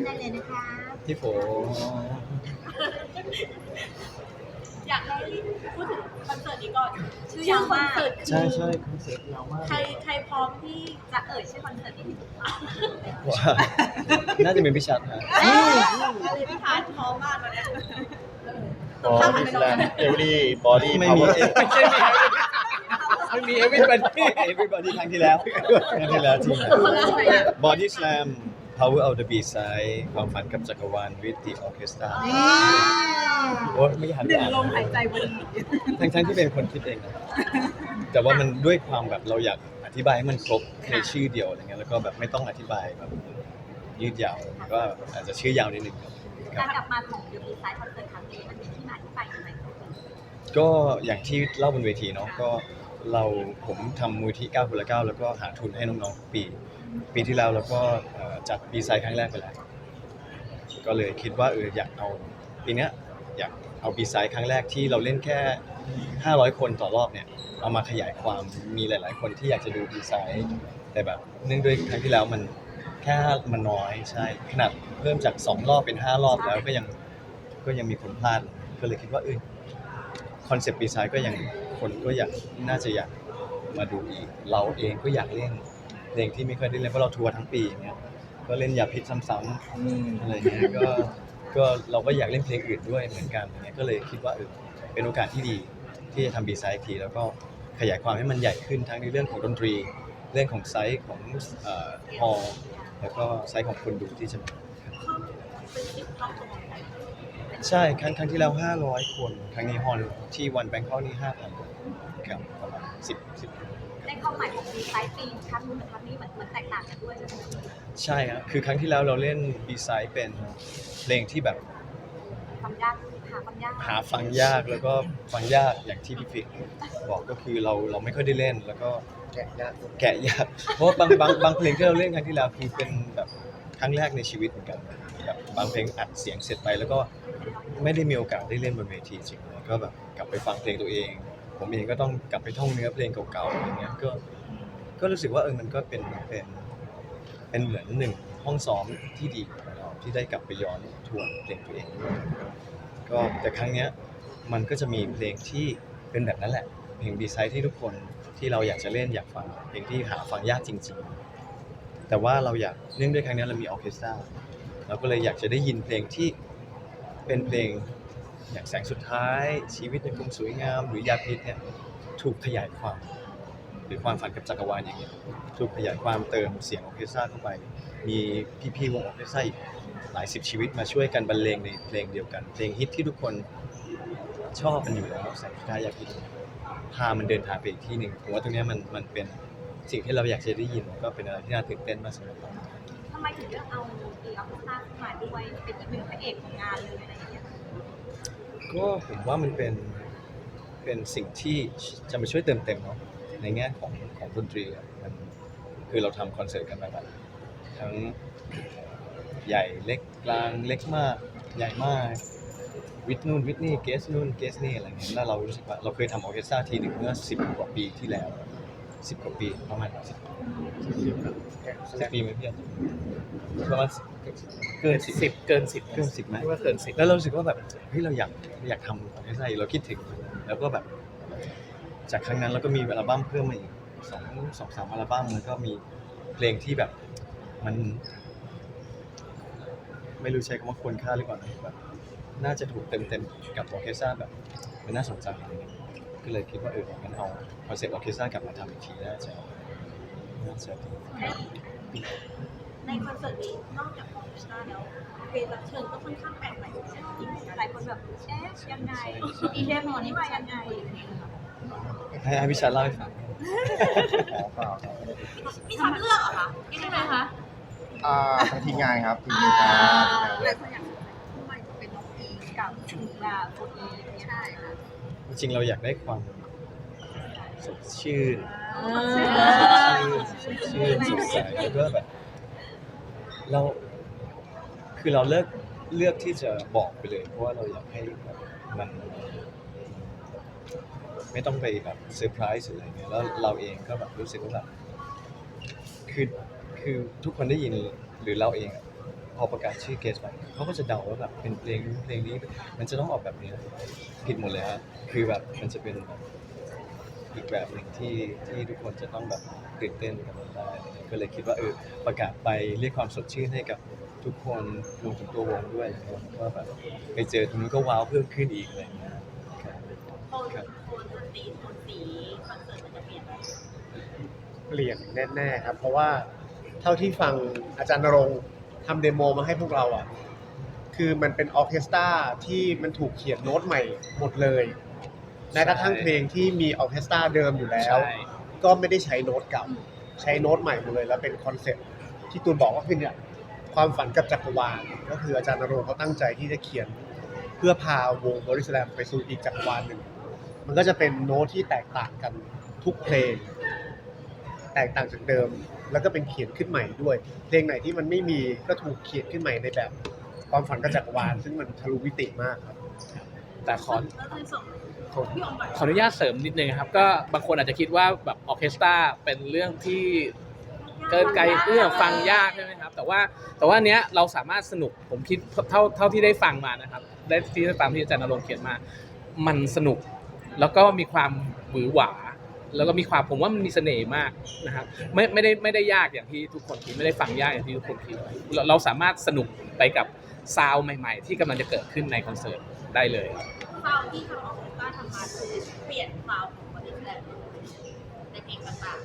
นได้เลยนะคะพี่โฟอยากให้พูดถึงคอนเสิร์ตนี้ก่อน ชื่อยาวมากใช่ใช่คอนเสิร์ตยาวมากใครใครพร้อมที่จะเอ่ยชื่อคอนเสิร์ตนี้ว่าน่าจะเป็นพี่ชัดฮะอะไรพี่ทานพร้อมมากเลยเนี่ยพอมิสแลนเอลลี่บอดี้ไม่พาวมีเวอร์ไม่ใช่ไม่มี everybody everybody ครั้งที่แล้วครั้งที่แล้วจริงบอดี้สแลม power of the b side ความฝันกับจักรวาล with the orchestra โอ้ยไม่หันหนึ่งอ่านลมหายใจวันนี้ทั้งทั้งที่เป็นคนคิดเองนะแต่ว่ามันด้วยความแบบเราอยากอธิบายให้มันครบในชื่อเดียวอะไรเงี้ยแล้วก็แบบไม่ต้องอธิบายแบบยืดยาวก็อาจจะชื่อยาวนิดนึงครับคการรับกลับมาของยูบีไซด์คอนเสิร์ตครั้งนี้มันมีที่มาที่ไปยังไงก็อย่างที่เล่าบนเวทีเนาะก็เราผมทำมูลที่9คนละ9แล้วก็หาทุนให้น้องๆทุกปี ปีที่แล้วเราก็จัดปีไซด์ครั้งแรกไปแล้ว ก็เลยคิดว่าเอออยากเอาปีนี้อยากเอาปีไซด์ครั้งแรกที่เราเล่นแค่ 500 คนต่อรอบเนี่ยเอามาขยายความมีหลาย ๆ คนที่อยากจะดูปีไซด์แต่แบบเนื่องด้วยครั้งที่แล้วมันแค่มันน้อยใช่ขนาดเพิ่มจาก 2 รอบเป็น 5 รอบแล้วก็ยังก็ยังมีคนพลาดก็เลยคิดว่าเออคอนเซปต์ปีไซด์ก็ยังคนก็อยากน่าจะอยากมาดูอีก เราเองก็อยากเล่น เพลงที่ไม่เคยได้เล่นเพราะเราทัวร์ทั้งปีอย่างเงี้ยก็เล่นอย่าพิษซ้ำๆอะไรเงี้ยก็ก็เราก็อยากเล่นเพลงอื่นด้วยเหมือนกันอย่างเงี้ยก็เลยคิดว่าเออเป็นโอกาสที่ดีที่จะทำบีไซด์ทีแล้วก็ขยายความให้มันใหญ่ขึ้นทั้งในเรื่องของดนตรี เรื่องของไซส์ของเอ่อฮอลล์แล้วก็ไซส์ของคนดูที่จะมาครับเป็นสิบรอบตัวใช่ครั้งครั้งที่แล้ว 500 คน ครั้งนี้ฮอลล์ที่วันแบงคอกนี่5,000คนครับประมาณ10 10ใน ความหมายของยูบีไซด์ปีครั้งนู้นกับครั้งนี้เหมือนมันแตกต่างกันด้วยใช่ไหมใช่ครับคือครั้งที่แล้วเราเล่นบีไซด์เป็นเพลงที่แบบความยากหาความยากหาฟังยากแล้วก็ฟังยากอย่างที่พี่ฟิกบอกก็คือเราเราไม่ค่อยได้เล่น แล้วก็แกะยากแกะยากเพราะว่าบางบางบางเพลงที่เราเล่นครั้งที่แล้วคือเป็นแบบครั้งแรกในชีวิตเหมือนกันแบบบางเพลงอัดเสียงเสร็จไปแล้วก็ไม่ได้มีโอกาสได้เล่นบนเวทีจริงเลยก็แบบกลับไปฟังเพลงตัวเอง ผมเองก็ต้องกลับไปท่องเนื้อเพลงเก่าๆอย่างเงี้ยก็ก็รู้สึกว่าเออมันก็เป็นเป็นเป็นเหมือนหนึ่งห้องซ้อมที่ดีของเราที่ได้กลับไปย้อนทวนเพลงตัวเองก็แต่ครั้งเนี้ยมันก็จะมีเพลงที่เป็นแบบนั้นแหละ เพลงดีไซน์ที่ทุกคนที่เราอยากจะเล่นอยากฟังเพลงที่หาฟังยากจริง ๆ แต่ว่าเราอยากเนื่องด้วยครั้งนี้เรามีออเคสตราเราก็เลยอยากจะได้ยินเพลงที่เป็นเพลง อย่างแสงสุดท้าย ชีวิตในกรุงสวยงาม หรือยาพิษเนี่ยถูกขยายความ หรือความฝันกับจักรวาลอย่างเงี้ยถูกขยายความเติมเสียงออเคสตราเข้าไป มีพี่ๆวงออเคสตราอีกหลายสิบชีวิตมาช่วยกันบรรเลงในเพลงเดียวกัน เพลงฮิตที่ทุกคนชอบมันอยู่แล้วแสงสุดท้ายยาพิษพามันเดินทางไปอีกที่หนึ่งผมว่าตรงนี้มันมันเป็นสิ่งที่เราอยากจะได้ยินก็เป็นอะไรที่น่าตื่นเต้นมากสำหรับเราทำไมถึงเลือกเอาอีออฟสตาขึ้นมาด้วยเป็นอีกหนึ่งพระเอกของงานเลยอะไรอย่างเงี้ย ก็ผมว่ามันเป็นเป็นสิ่งที่จะมาช่วยเติมเต็มเนาะในแง่ของของดนตรีอะมันคือเราทำคอนเสิร์ตกันมาแบบทั้งใหญ่เล็กกลางเล็กมาก ใหญ่มาก วิทนู่นวิทนี่เกสนู่นเกสนี่อะไรเงี้ยแล้วเรารู้สึกว่าเราเคยทำออร์เคสตราทีหนึ่งเมื่อสิบกว่าปีที่แล้ว สิบกว่าปีประมาณสิบสิบปีไหมพี่อาจารย์ประมาณเกินสิบสิบเกินสิบเกินสิบไหมว่าเกินสิบแล้วเรารู้สึกว่าแบบเฮ้ยเราอยากอยากทำออร์เคสตราอีกเราคิดถึง แล้วก็แบบ จากครั้งนั้นเราก็มีอัลบั้มเพิ่มมาอีกสองสองสามอัลบั้มแล้วก็มีเพลงที่แบบมัน ไม่รู้ใช้คำว่าควรค่าหรือเปล่านะแบบน่าจะถูกเต็มเต็มๆกับออร์เคสตราแบบมันน่าสนใจอะไรเงี้ย ก็เลยคิดว่าเอองั้นเอาคอนเซ็ปต์ออร์เคสตรากลับมาทำอีกทีน่าจะน่าจะดีในคอนเสิร์ตนี้นอกจากออร์เคสตราแล้วเพลงรับเชิญก็ค่อนข้างแปลกใหม่หลายคนแบบเอ๊ะยังไงดีเทลหมอนี่มายังไงให้ให้พี่ชาเล่าให้ฟังอ๋อเปล่าครับพี่ทำเลือกเหรอคะใช่ไหมคะอ่าทางทีมงานครับทีมงานครับหลายคนอยากรู้ทำไมถึงเป็นน้องอีกับอ่าโฟอีใช่ค่ะ จริงเราอยากได้ความสดชื่นสดชื่นสดใสแล้วก็แบบเราคือเราเลือกเลือกที่จะบอกไปเลย เพราะว่าเราอยากให้แบบมัน ไม่ต้องไปแบบเซอร์ไพรส์หรืออะไรเงี้ยแล้วเราเองก็แบบรู้สึกว่าแบบคือคือทุกคนได้ยินหรือเราเองอะ อประกาศชื่อเกสไปเขาก็จะเดาว่าแบบเป็นเพลงนู้นเพลงนี้ มันจะต้องออกแบบนี้ผิดหมดเลยฮะคือแบบมันจะเป็นแบบอีกแบบหนึ่งที่ที่ทุกคนจะต้องแบบตื่นเต้นกับมันได้ก็เลยคิดว่าเออประกาศไปเรียกความสดชื่นให้กับทุกคนรวมถึงตัววงด้วยนะครับก็แบบไปเจอตรงนู้นก็ว้าวเพิ่มขึ้นอีกอะไรเงี้ยครับโทนโทนดนตรีโทนสีคอนเสิร์ตมันจะเปลี่ยนไหมเปลี่ยนแน่ๆครับ เพราะว่าเท่าที่ฟังอาจารย์นรงค์ ทำเดโมมาให้พวกเราอะ คือมันเป็นออร์เคสตราที่มันถูกเขียนโน้ตใหม่หมดเลยแม้กระทั่งเพลงที่มีออร์เคสตราเดิมอยู่แล้ว ใช่ ก็ไม่ได้ใช้โน้ตเก่าใช้โน้ตใหม่หมดเลย แล้วเป็นคอนเซ็ปต์ที่ตูนบอกว่าคือเนี่ยความฝันกับจักรวาลก็คืออาจารย์นรงค์เขาตั้งใจที่จะเขียน เพื่อพาวงบริสแลมไปสู่อีกจักรวาลหนึ่ง มันก็จะเป็นโน้ตที่แตกต่างกันทุกเพลง แตกต่างจากเดิม แล้วก็เป็นเขียนขึ้นใหม่ด้วย เพลงไหนที่มันไม่มีก็ถูกเขียนขึ้นใหม่ในแบบความฝันกับจักรวาลซึ่งมันทะลุมิติมากครับ แต่ขอแล้วในส่วนของพี่อมก่อนขออนุญาตเสริมนิดนึงครับ ก็บางคนอาจจะคิดว่าแบบออร์เคสตราเป็นเรื่องที่เกินไกลเอื้อฟังยากใช่ไหมครับ แต่ว่าแต่ว่าเนี้ยเราสามารถสนุกผมคิดเท่าเท่าที่ได้ฟังมานะครับ ได้ที่ตามที่อาจารย์นรงค์เขียนมา มันสนุก แล้วก็มีความหวือหวา แล้วก็มีความผมว่ามันมีเสน่ห์มากนะครับไม่ไม่ได้ไม่ได้ยากอย่างที่ทุกคนคิดไม่ได้ฟังยากอย่างที่ทุกคนคิดเราเราสามารถสนุกไปกับซาวด์ใหม่ ๆ ที่กำลังจะเกิดขึ้นในคอนเสิร์ตได้เลยฟาวที่ทางออร์เคสตราทำมาคือเปลี่ยนฟาวของบริสแลมในเพลงต่าง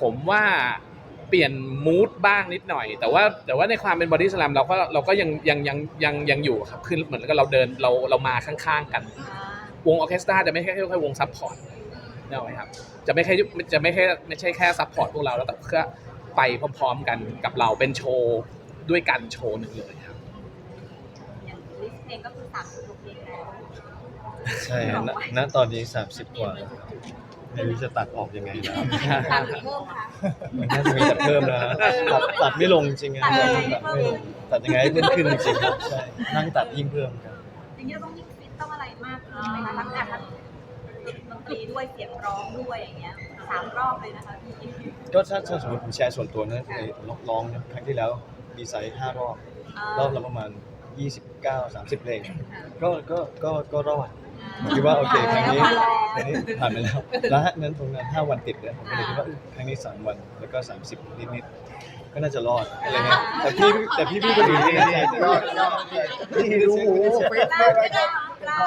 ผมว่าเปลี่ยนมูดบ้างนิดหน่อย แต่ว่าแต่ว่าในความเป็นบอดี้สแลมเราก็เราก็ยังยังยังยังยังอยู่ครับคือเหมือนกับเราเดินเราเรามาข้างๆกันวงออร์เคสตราจะไม่ใช่แค่วงซับพอร์ต นี่ไหมครับจะไม่แค่จะไม่แค่ไม่ใช่แค่ซับพอร์ตพวกเราแล้วแต่เพื่อไปพร้อมๆกันกับเราเป็นโชว์ ด้วยกันโชว์หนึ่งเลยครับอย่างลิสต์เพลงก็คือสามสิบเพลงแล้วใช่ณณตอนนี้30กว่าแล้วไม่รู้จะตัดออกยังไงแล้วตามหรือเพิ่มคะมันน่าจะมีแต่เพิ่มนะฮะตัดตัดไม่ลงจริงๆตัดยังไงตัดไม่ลงตัดยังไงให้เพิ่มขึ้นจริงๆครับใช่นั่งตัดยิ่งเพิ่มครับอย่างนี้เราต้องยิ่งฟิตต้องอะไรมากขึ้นไหมคะทั้งการทั้งดน ตรีด้วยเสียงร้องด้วยอย่างเงี้ยสามรอบเลยนะคะพี่ก็ถ้าถ้าสมมติผมแชร์ส่วนตัวนะในร้องนะครั้งที่แล้วดีไซน์5รอบ รอบละประมาณ 29 30 เพลง ก็ก็ก็ก็รอดผมคิดว่าโอเคครั้งนี้ครั้งนี้ผ่านไปแล้วแล้วนั้นตรงนั้น5วันติดเนี่ยผมก็เลยคิดว่าเออครั้งนี้ 3 วันแล้วก็ 30 นิดๆก็น่าจะรอดอะไรเงี้ยแต่พี่แต่พี่พี่คนอื่นไม่แน่ใจยอดยอดนี่รู้หูเฟซเล่าไม่ได้ได้ไหมครับเล่า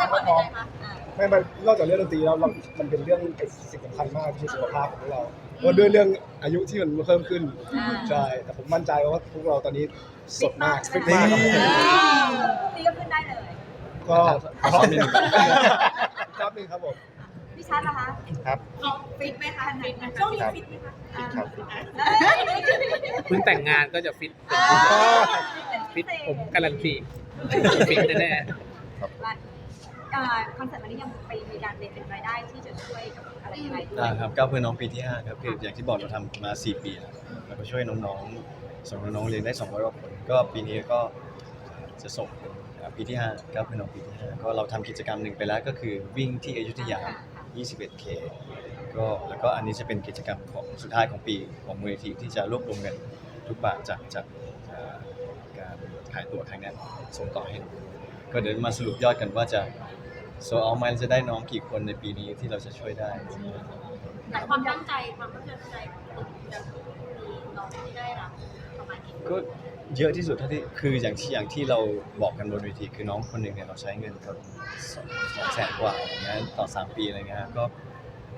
ได้ไหมคะไม่มันนอกจากเรื่องดนตรีแล้วเรามันเป็นเรื่องสิ่งสำคัญมากที่สุขภาพของเราเพราะด้วยเรื่องอายุที่มันเพิ่มขึ้นใช่แต่ผมมั่นใจว่าพวกเราตอนนี้สดมากฟิตมากครับผมนี่ก็ขึ้นได้เลย ก็ขอนิดนึง ครับนึงครับผม พี่ชัดนะคะครับ ฟิตไหมคะฟิตไหมๆช่วงนี้ฟิตไหมคะครับ เพิ่งแต่งงานก็จะฟิตฟิตผมการันตีฟิตแน่ค อนเสิร์ตวันนี้ยังไปมีการเป็นรายได้ที่จะช่วยกับอะไรยังไงด้วยอ่าครับก้าวเพื่อน้องปีที่5ครับคืออย่างที่บอกเราทำมา 4 ปีแล้วแล้วก็ช่วยน้องๆส่งน้องๆเรียนได้200กว่าคนก็ปีนี้ก็จะส่งอ่าปีที่5ก้าวเพื่อน้องปีที่5ก็เราทำกิจกรรมหนึ่งไปแล้วก็คือวิ่งที่อยุธยา 21K ก็แล้วก็อันนี้จะเป็นกิจกรรมของสุดท้ายของปีของมูลนิธิที่จะรวบรวมเงินทุกบาทจากจากเอ่อการขายตั๋วครั้งเนี้ยส่งต่อให้ ก็เดี๋ยวมาสรุปยอดกันว่าจะ โซเอามันจะได้น้องกี่คนในปีนี้ที่เราจะช่วยได้ แต่ความตั้งใจความตั้งใจของคุณจะมีน้องที่ได้รับประมาณกี่คนก็เยอะที่สุดเท่าที่คืออย่างที่อย่างที่เราบอกกันบนเวทีคือน้องคนหนึ่งเนี่ยเราใช้เงินกับสองสองแสนกว่าอย่างเงี้ยต่อสามปีอะไรเงี้ยก็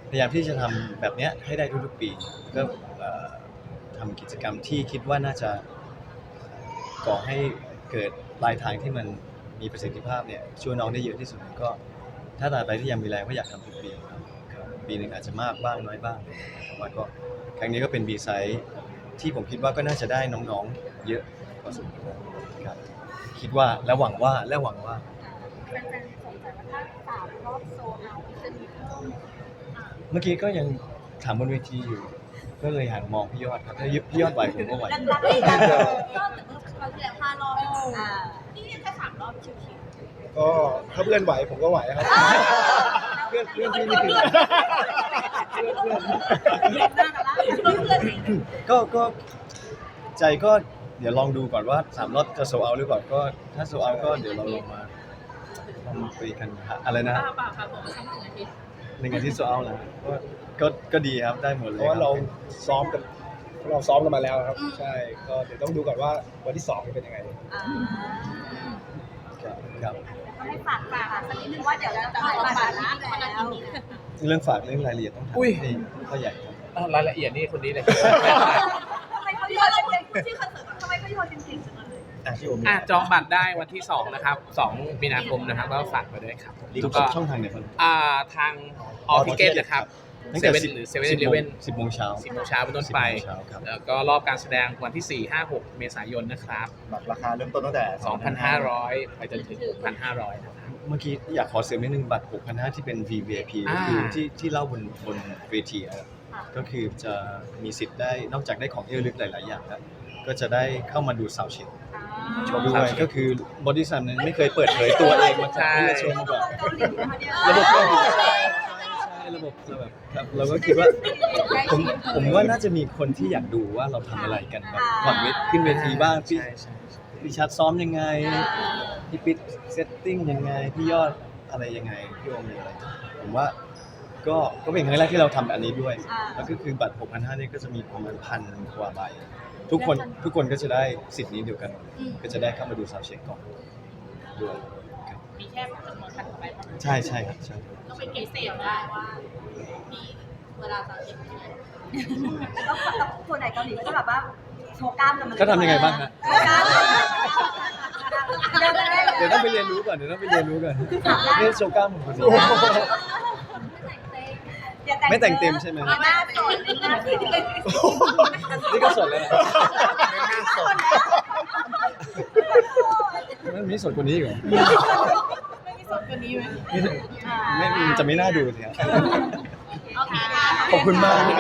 พยายามที่จะทำแบบเนี้ยให้ได้ทุกๆปีก็เอ่อทำกิจกรรมที่คิดว่าน่าจะก่อให้เกิดปลายทางที่มันมีประสิทธิภาพเนี่ยช่วยน้องได้เยอะที่สุดก็ ถ้าตราบใดที่ยังมีแรงก็อยากทำทุกปีครับครับปีหนึ่งอาจจะมากบ้างน้อยบ้างแต่ว่าก็ครั้งนี้ก็เป็นบีไซส์ที่ผมคิดว่าก็น่าจะได้น้องๆ เยอะพอสมควรครับคิดว่าและหวังว่าและหวังว่าแฟนๆสงสัยว่าถ้าสามรอบโซลเอาท์จะมีเพิ่มเมื่อกี้ก็ยังถามบนเวทีอยู่ ก็เลยหันมองพี่ยอดครับถ้าพี่ยอดไหวผมก็ไหว ดังๆเลยค่ะก็แต่เมื่อคราวที่แล้วห้ารอบอ่านี่แค่สามรอบชิว ก็ถ้าเพื่อนไหวผมก็ไหวครับ เพื่อนเพื่อนพี่นี่คือเรียนหน้ากันละๆเพื่อนๆก็ก็ใจก็เดี๋ยวลองดูก่อนว่าสามรอบจะโซเอาหรือเปล่าก็ถ้าโซเอาก็เดี๋ยวเราลงมาลองมาคุยกันฮะอะไรนะเปล่าเปล่าครับผมทำหนึ่งนาทีในงานที่โซเอาแล้วก็ก็ก็ดีครับได้หมดเพเลยราะว่าเราคบซ้อมกันเราซ้อมกันมาแล้วครับ ใช่ก็เดี๋ยวต้องดูก่อนว่าวันที่สองจะเป็นยังไง อ่า ครับครับก็ให้ฝากฝากสักนิดนึงเพราะว่าเดี๋ยวจะถ่ายบัตรแล้วเรื่องฝากเรื่องรายละเอียดต้องถามอุ้ยให้พ่อใหญ่ครับอะรายละเอียดนี่คนนี้เลยทำไมเขาโยนเก่งๆชื่อคอนเสิร์ตทำไมเขาโยนเก่งๆจังเลยอะที่ผมอะจองบัตรได้วันที่ 2 นะครับ 2 มีนาคมนะครับ ก็ฝากไปด้วยครับทุกก็ช่องทางไหนบ้างอ่าทางออทิเกตนะครับ ตั้งเซแต่เว่นสิบหรือเซเว่นเลเว่นสิบโมงเช้าสิบโมงเช้าเป็นต้นไป สิบโมงเช้าครับแล้วก็รอบการแสดงวันที่ 4 5 6 เมษายนนะครับบัตรราคาเริ่มต้นตั้งแต่2,500 ไปจนถึง 6,500นะครับ เมื่อกี้อยากขอเสริมนิดนึงบัตร 6,500 ที่เป็น VVIP ก็คืออ่าที่ที่เล่าบนบนเวทีอะครับก็คือจะมีสิทธิ์ได้นอกจากได้ของที่ระลึกหลาย ๆ อย่างแล้วก็จะได้เข้ามาดูสาวเช็คชมด้วยก็คือบอดี้ซัมนั้นไม่เคยเปิดเผยตัวเองมาก่อนที่จะชมมาก่อนเกาหลีนะคะเนี่ยระบบเกาหลีใช่ใช่ ระบบจะแบบครับเราก็คิดว่าผมผมว่าน่าจะมีคนที่อยากดูว่าเราทำอะไรกันแบบก่อนเวทขึ้นเวทีบ้างพี่ใช่ใช่พี่ชัดซ้อมยังไงพี่ปิ๊ดเซตติ้งยังไงพี่ยอดอะไรยังไงพี่โอมยังไงผมว่าก็ก็เป็นครั้งแรกที่เราทำแบบนี้ด้วย อ่า แล้วก็คือบัตร 6,500นี่ก็จะมีประมาณพันกว่าใบทุกคนทุกคนก็จะได้สิทธิ์นี้เดียวกันก็จะได้เข้ามาดูซาวด์เช็คก่อนด้วยครับมี แค่จำนวนคันต่อไปเท่านั้นใช่ใช่ครับใช่ก็เป็นเกสเซลได้ว่ามีเวลาตอนเด็กยังไงแล้วกับคนไหนเกาหลีก็จะแบบว่าโชว์กล้ามกันมันเขาทำยังไงบ้างฮะโชว์กล้ามเดินไปได้เดี๋ยวต้องไปเรียนรู้ก่อนเดี๋ยวต้องไปเรียนรู้ก่อนนี่โชว์กล้ามของคนนี้ไม่แต่งเต็มใช่ไหมหน้าสดหน้าสดนี่ก็สดแล้วนะ มันมีสดกว่านี้อีกเหรอไม่มีสดกว่านี้ไหมไม่ไม่มันจะไม่น่าดูสิครับโอเคค่ะ ขอบคุณมากพี่